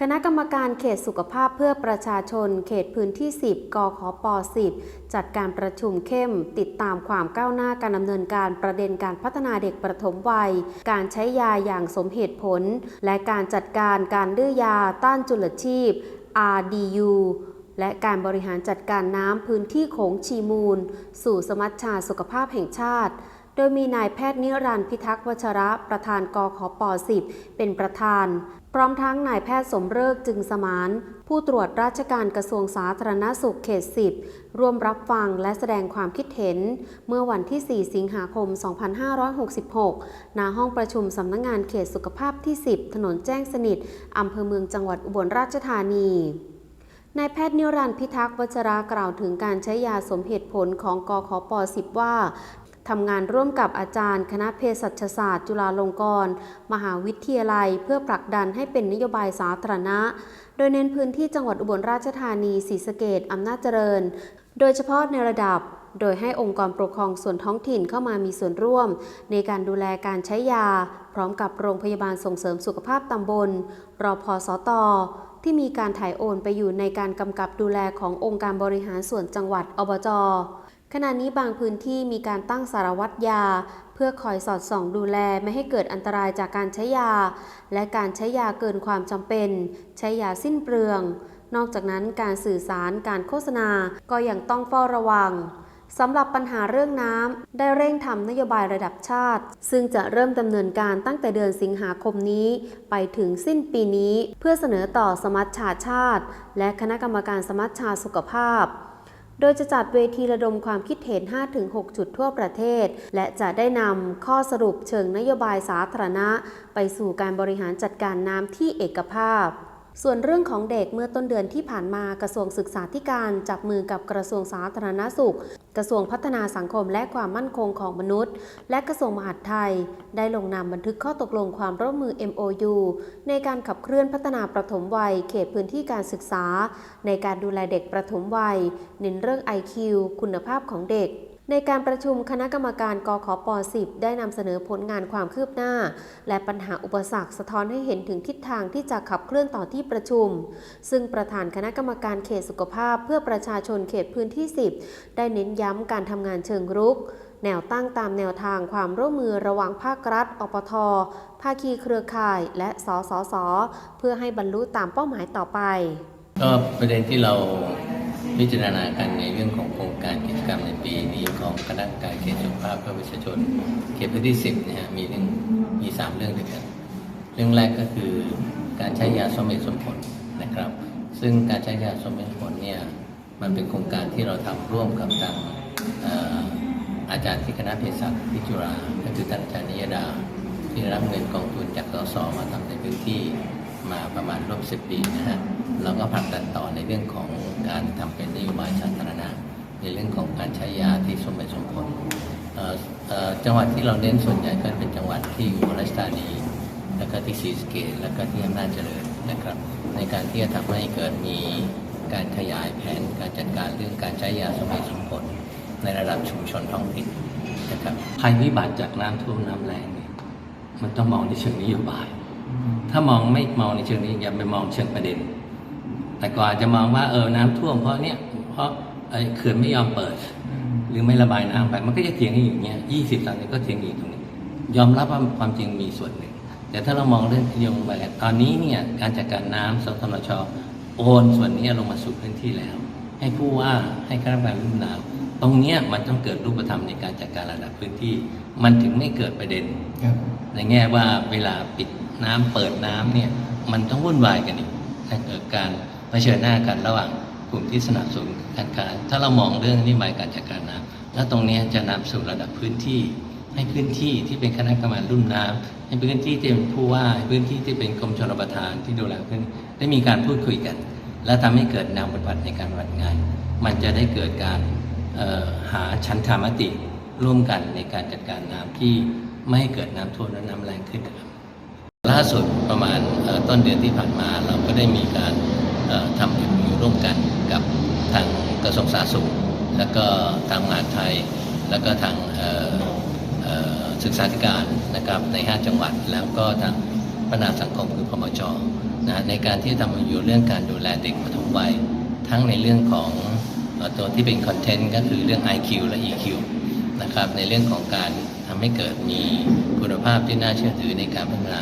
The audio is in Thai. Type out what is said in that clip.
คณะกรรมการเขตสุขภาพเพื่อประชาชน เขตพื้นที่ 10 กขป 10 จัดการประชุมเข้ม ติดตามความก้าวหน้าการดำเนินการประเด็นการพัฒนาเด็กประถมวัย การใช้ยาอย่างสมเหตุผล และการจัดการการดื้อยาต้านจุลชีพ RDU และการบริหารจัดการน้ำพื้นที่โขงชีมูล สู่สมัชชาสุขภาพแห่งชาติ โดยมีนายแพทย์นิรันดร์พิทักษ์วัชระประธานกขป 10 เป็นประธาน พร้อมทั้งนายแพทย์สมเริกจึงสมาน ผู้ตรวจราชการกระทรวงสาธารณสุขเขต 10 ร่วมรับฟังและแสดงความคิดเห็น เมื่อวันที่ 4 สิงหาคม 2566 ณ ห้องประชุมสำนักงงานเขตสุขภาพที่ 10 ถนนแจ้งสนิทอำเภอเมืองจังหวัดอุบลราชธานีนายแพทย์นิรันดร์พิทักษ์วัชรากล่าวถึงการใช้ยาสมเหตุผลของกขป10 ว่า ทำงานร่วมกับอาจารย์ คณะเภสัชศาสตร์ จุฬาลงกรณ์มหาวิทยาลัย เพื่อผลักดันให้เป็นนโยบายสาธารณะ โดยเน้นพื้นที่จังหวัดอุบลราชธานีศรีสะเกดอำนาจเจริญ โดยเฉพาะในระดับโดยให้องค์กรปกครองส่วนท้องถิ่นเข้ามามีส่วนร่วม ในการดูแลการใช้ยา พร้อมกับโรงพยาบาลส่งเสริมสุขภาพตำบล รอพสตที่มีการถ่ายโอนไปอยู่ในการกำกับดูแลขององค์การบริหารส่วนจังหวัดอบจ ขณะนี้บางพื้นที่มีการตั้งสารวัตรยา เพื่อคอยสอดส่องดูแลไม่ให้เกิดอันตรายจากการใช้ยา และการใช้ยาเกินความจำเป็น ใช้ยาสิ้นเปลือง นอกจากนั้นการสื่อสารการโฆษณาก็ยังต้องเฝ้าระวังสำหรับปัญหาเรื่องน้ำได้เร่งทำนโยบายระดับชาติ ซึ่งจะเริ่มดำเนินการตั้งแต่เดือนสิงหาคมนี้ ไปถึงสิ้นปีนี้ เพื่อเสนอต่อสมัชชาชาติ และคณะกรรมการสมัชชาสุขภาพ โดยจะจัดเวทีระดมความคิดเห็น 5-6 จุดทั่วประเทศ และจะได้นำข้อสรุปเชิงนโยบายสาธารณะ ไปสู่การบริหารจัดการน้ำที่เอกภาพ ส่วนเรื่องของเด็กเมื่อต้นเดือนที่ผ่านมากระทรวงศึกษาธิการจับมือกับกระทรวงสาธารณสุข กระทรวงพัฒนาสังคมและความมั่นคงของมนุษย์ และกระทรวงมหาดไทย ได้ลงนามบันทึกข้อตกลงความร่วมมือ MOU ในการขับเคลื่อนพัฒนาประถมวัย เขตพื้นที่การศึกษา ในการดูแลเด็กประถมวัย เน้นเรื่อง IQ คุณภาพของเด็ก ในการประชุมคณะกรรมการกขป 10 ได้นำเสนอผลงานความคืบหน้า และปัญหาอุปสรรคสะท้อนให้เห็นถึงทิศทางที่จะขับเคลื่อนต่อที่ประชุม ซึ่งประธานคณะกรรมการเขตสุขภาพเพื่อประชาชนเขตพื้นที่ 10 ได้เน้นย้ำการทำงานเชิงรุก แนวตั้งตามแนวทางความร่วมมือระหว่างภาครัฐ อปท ภาคีเครือข่าย และสสส เพื่อให้บรรลุตามเป้าหมายต่อไปก็ประเด็นที่เรา พิจารณากันในเรื่องของโครงการกิจกรรมในปีนี้ของคณะกรรมการเขตสุขภาพเพื่อประชาชนเขตพื้นที่สิบนะฮะมีเรื่องมีสามเรื่องด้วยกัน เรื่องแรกก็คือการใช้ยาสมเหตุสมผลนะครับ ซึ่งการใช้ยาสมเหตุสมผลเนี่ยมันเป็นโครงการที่เราทำร่วมกับทางอาจารย์ที่คณะเภสัชที่จุฬาก็คือท่านอาจารย์นิยดาที่ได้รับเงินกองทุนจากสสมาทำในพื้นที่ มาประมาณร่วมสิบปีนะฮะเราก็ผลักดันต่อในเรื่องของการทำเป็นนโยบายสาธารณะ ในเรื่องของการใช้ยาที่สมเหตุสมผลจังหวัดที่เราเน้นส่วนใหญ่ก็เป็นจังหวัดที่อยู่ราชธานี แล้วก็ที่ศรีสะเกษแล้วก็ที่อำนาจเจริญนะครับ ในการที่จะทำให้เกิดมีการขยายแผนการจัดการเรื่องการใช้ยาสมเหตุสมผล ในระดับชุมชนท้องถิ่นนะครับภัยพิบัติจากน้ำท่วมน้ำแรงเนี่ยมันต้องมองในเชิงนโยบาย ถ้ามองไม่มองในเชิงนี้อย่าไปมองเชิงประเด็น แต่ก่อนอาจจะมองว่าเออน้ำท่วมเพราะเนี่ยเพราะไอ้เขื่อนไม่ยอมเปิด หรือไม่ระบายน้ำไป มันก็จะเถียงกันอยู่อย่างเงี้ยยี่สิบสามสิบก็เถียงอยู่ตรงนี้ ยอมรับว่าความจริงมีส่วนหนึ่ง แต่ถ้าเรามองเรื่องโยงไปตอนนี้เนี่ยการจัดการน้ำสทนชโอนส่วนนี้ลงมาสู่พื้นที่แล้ว ให้ผู้ว่าให้ข้าราชการรุ่นนาวตรงเนี้ยมันต้องเกิดรูปธรรมในการจัดการระดับพื้นที่ มันถึงไม่เกิดประเด็นครับในแง่ว่าเวลาปิด น้ำเปิดน้ำเนี่ยมันต้องวุ่นวายกันอีกถ้าเกิดการเผชิญหน้ากันระหว่างกลุ่มที่สนับสนุนการการถ้าเรามองเรื่องนโยบายการจัดการน้ำแล้วตรงนี้จะนำสู่ระดับพื้นที่ ให้พื้นที่ที่เป็นคณะกรรมการรุ่นน้ำให้พื้นที่ที่เป็นผู้ว่าให้พื้นที่ที่เป็นกรมชลประทานที่ดูแลขึ้นได้มีการพูดคุยกัน และทำให้เกิดแนวปฏิบัติในการปฏิบัติงาน มันจะได้เกิดการหาชั้นธรรมติร่วมกันในการจัดการน้ำที่ไม่ให้เกิดน้ำท่วมและน้ำแรงขึ้นนะครับ ล่าสุดประมาณต้นเดือนที่ผ่านมาเราก็ได้มีการเอ่อทำอยู่ร่วมกันกับทางกระทรวงสาธารณสุข แล้วก็ทางมหาดไทย แล้วก็ทางศึกษาธิการนะครับใน 5 จังหวัด แล้วก็ทางพัฒนาสังคมคือพมจนะในการที่ทำอยู่เรื่องการดูแลเด็กปฐมวัย ทั้งในเรื่องของตัวที่เป็นคอนเทนต์ก็คือเรื่อง IQ และ EQ นะครับในเรื่องของการทำให้เกิดมีคุณภาพที่น่าเชื่อถือในการพัฒนา